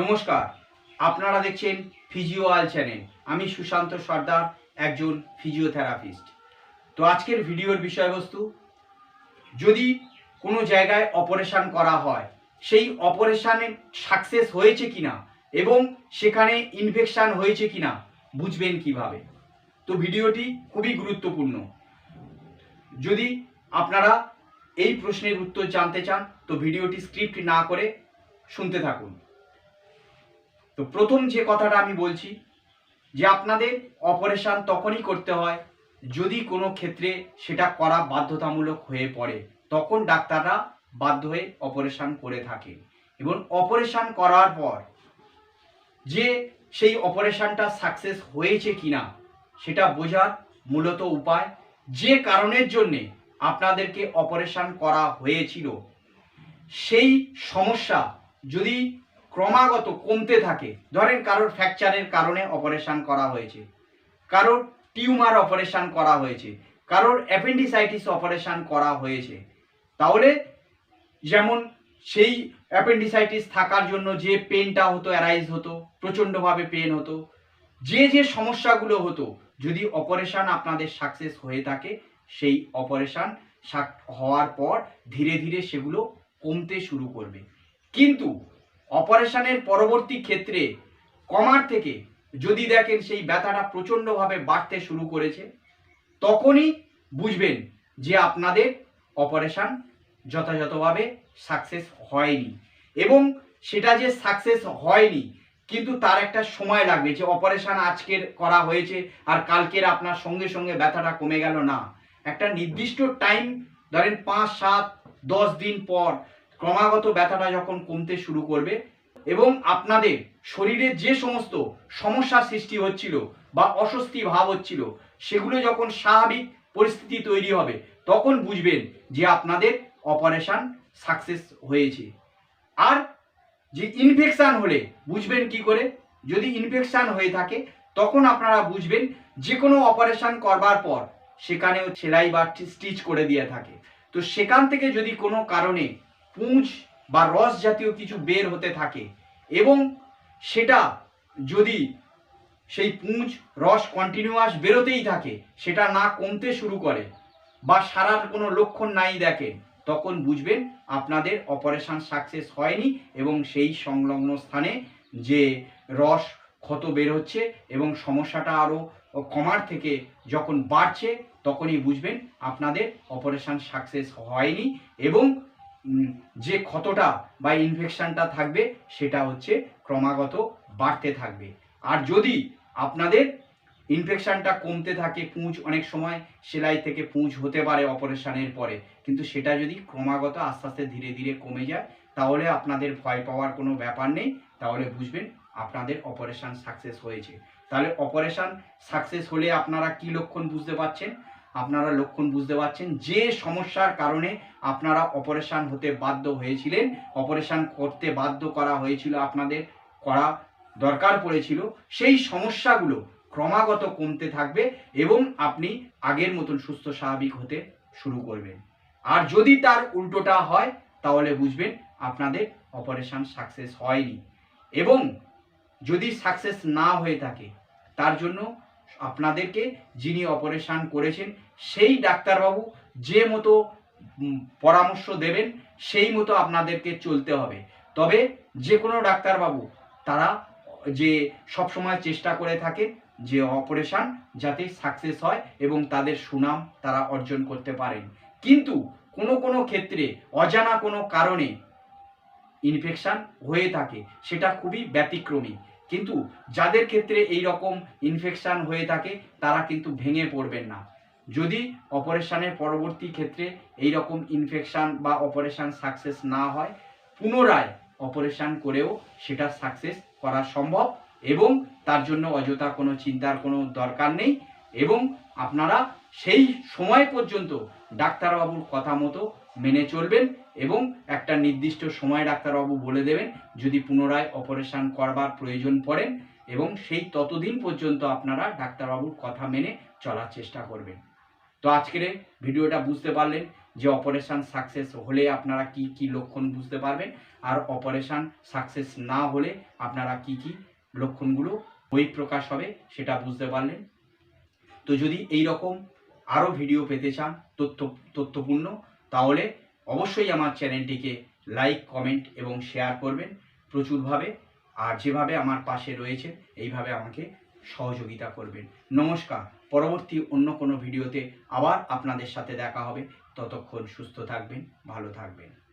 নমস্কার, আপনারা দেখছেন ফিজিওয়াল চ্যানেল আমি সুশান্ত সর্দার, একজন ফিজিওথেরাপিস্ট তো আজকের ভিডিওর বিষয়বস্তু, যদি কোনো জায়গায় অপারেশন করা হয়, সেই অপারেশানে সাকসেস হয়েছে কিনা এবং সেখানে ইনফেকশন হয়েছে কিনা, বুঝবেন কীভাবে। তো ভিডিওটি খুবই গুরুত্বপূর্ণ। যদি আপনারা এই প্রশ্নের উত্তর জানতে চান, তো ভিডিওটি স্ক্রিপ্ট না করে শুনতে থাকুন। তো প্রথম যে কথাটা আমি বলছি, যে আপনাদের অপারেশন তখনই করতে হয় যদি কোনো ক্ষেত্রে সেটা করা বাধ্যতামূলক হয়ে পড়ে। তখন ডাক্তাররা বাধ্য হয়ে অপারেশন করে থাকে। এবং অপারেশন করার পর যে সেই অপারেশনটা সাকসেস হয়েছে কিনা, সেটা বোঝার মূলত উপায় যে কারণের জন্যে আপনাদেরকে অপারেশন করা হয়েছিল। সেই সমস্যা যদি ক্রমাগত কমতে থাকে। ধরেন কারোর ফ্র্যাকচারের কারণে অপারেশন করা হয়েছে। কারোর টিউমার অপারেশন করা হয়েছে। কারোর অ্যাপেন্ডিসাইটিস অপারেশন করা হয়েছে। তাহলে যেমন সেই অ্যাপেন্ডিসাইটিস থাকার জন্য যে পেনটা হতো, অ্যারাইজ হতো, প্রচণ্ডভাবে পেন হতো, যে যে সমস্যাগুলো হতো, যদি অপারেশান আপনাদের সাকসেস হয়ে থাকে, সেই অপারেশান হওয়ার পর ধীরে ধীরে সেগুলো কমতে শুরু করবে। কিন্তু অপারেশনের পরবর্তী ক্ষেত্রে কমার থেকে যদি দেখেন সেই ব্যথাটা প্রচণ্ডভাবে বাড়তে শুরু করেছে, তখনই বুঝবেন যে আপনাদের অপারেশন যথাযথভাবে সাকসেস হয়নি এবং সেটা যে সাকসেস হয়নি, কিন্তু তার একটা সময় লাগবে যে অপারেশন আজকের করা হয়েছে আর কালকের আপনার সঙ্গে সঙ্গে ব্যথাটা কমে গেল না। একটা নির্দিষ্ট টাইম ধরেন পাঁচ, সাত, দশ দিন পর ক্রমাগত ব্যথাটা যখন কমতে শুরু করবে এবং আপনাদের শরীরে যে সমস্ত সমস্যা সৃষ্টি হচ্ছিল বা অস্বস্তি ভাব হচ্ছিল, সেগুলো যখন স্বাভাবিক পরিস্থিতি তৈরি হবে, তখন বুঝবেন যে আপনাদের অপারেশন সাকসেস হয়েছে। আর যে ইনফেকশান হলে বুঝবেন কি করে? যদি ইনফেকশান হয়ে থাকে, তখন আপনারা বুঝবেন যে কোনো অপারেশন করবার পর সেখানেও সেলাই বা স্টিচ করে দিয়ে থাকে। তো সেখান থেকে যদি কোনো কারণে পুঁজ বা রস জাতীয় কিছু বের হতে থাকে এবং সেটা যদি সেই পুঁজ, রস কন্টিনিউয়াস বেরোতেই থাকে, সেটা না কমতে শুরু করে বা সারার কোনো লক্ষণ নাই দেখেন তখন বুঝবেন আপনাদের অপারেশান সাকসেস হয়নি এবং সেই সংলগ্ন স্থানে যে রস ক্ষত বের হচ্ছে এবং সমস্যাটা আরও কমার থেকে যখন বাড়ছে, তখনই বুঝবেন আপনাদের অপারেশান সাকসেস হয়নি এবং যে ক্ষতটা বা ইনফেকশানটা থাকবে, সেটা হচ্ছে ক্রমাগত বাড়তে থাকবে। আর যদি আপনাদের ইনফেকশানটা কমতে থাকে, পুঁজ অনেক সময় সেলাই থেকে পুঁজ হতে পারে অপারেশানের পরে, কিন্তু সেটা যদি ক্রমাগত আস্তে আস্তে ধীরে ধীরে কমে যায়, তাহলে আপনাদের ভয় পাওয়ার কোনো ব্যাপার নেই। তাহলে বুঝবেন আপনাদের অপারেশান সাকসেস হয়েছে। তাহলে অপারেশন সাকসেস হলে আপনারা কি লক্ষণ বুঝতে পারছেন? আপনারা লক্ষণ বুঝতে পারছেন। যে সমস্যার কারণে আপনারা অপারেশন হতে বাধ্য হয়েছিলেন, অপারেশন করতে বাধ্য করা হয়েছিল আপনাদের, করা দরকার পড়েছিল, সেই সমস্যাগুলো ক্রমাগত কমতে থাকবে এবং আপনি আগের মতন সুস্থ স্বাভাবিক হতে শুরু করবেন। আর যদি তার উল্টোটা হয়, তাহলে বুঝবেন আপনাদের অপারেশন সাকসেস হয়নি। এবং যদি সাকসেস না হয়ে থাকে, তার জন্য আপনাদেরকে যিনি অপারেশন করেছেন, সেই ডাক্তারবাবু যে মতো পরামর্শ দেবেন, সেই মতো আপনাদেরকে চলতে হবে। তবে যে কোনো ডাক্তারবাবু, তারা যে সবসময় চেষ্টা করে থাকে যে অপারেশন যাতে সাকসেস হয় এবং তাদের সুনাম তারা অর্জন করতে পারেন। কিন্তু কোনো কোনো ক্ষেত্রে অজানা কোনো কারণে ইনফেকশান হয়ে থাকে, সেটা খুবই ব্যতিক্রমী। কিন্তু যাদের ক্ষেত্রে এই রকম ইনফেকশন হয়ে থাকে, তারা কিন্তু ভেঙে পড়বেন না। যদি অপারেশনের পরবর্তী ক্ষেত্রে এই রকম ইনফেকশন বা অপারেশন সাকসেস না হয়, পুনরায় অপারেশন করেও সেটা সাকসেস করা সম্ভব এবং তার জন্য অযথা কোনো চিন্তার কোনো দরকার নেই এবং আপনারা সেই সময় পর্যন্ত ডাক্তারবাবুর কথা মতো মেনে চলবেন এবং একটা নির্দিষ্ট সময় ডাক্তারবাবু বলে দেবেন, যদি পুনরায় অপারেশন করবার প্রয়োজন পড়েন এবং সেই ততদিন পর্যন্ত আপনারা ডাক্তারবাবুর কথা মেনে চলার চেষ্টা করবেন। তো আজকের ভিডিওটা বুঝতে পারলেন যে অপারেশন সাকসেস হলে আপনারা কি কি লক্ষণ বুঝতে পারবেন আর অপারেশন সাকসেস না হলে আপনারা কি কি লক্ষণগুলো বহিঃপ্রকাশ হবে সেটা বুঝতে পারলেন। তো যদি এই রকম আরও ভিডিও পেতে চান, তথ্য, তথ্যপূর্ণ, তাহলে অবশ্যই আমার চ্যানেলটিকে লাইক কমেন্ট এবং শেয়ার করবেন প্রচুরভাবে। আর যেভাবে আমার পাশে রয়েছে এইভাবে আমাকে সহযোগিতা করবেন। নমস্কার, পরবর্তী অন্য কোনো ভিডিওতে আবার আপনাদের সাথে দেখা হবে। ততক্ষণ সুস্থ থাকবেন, ভালো থাকবেন।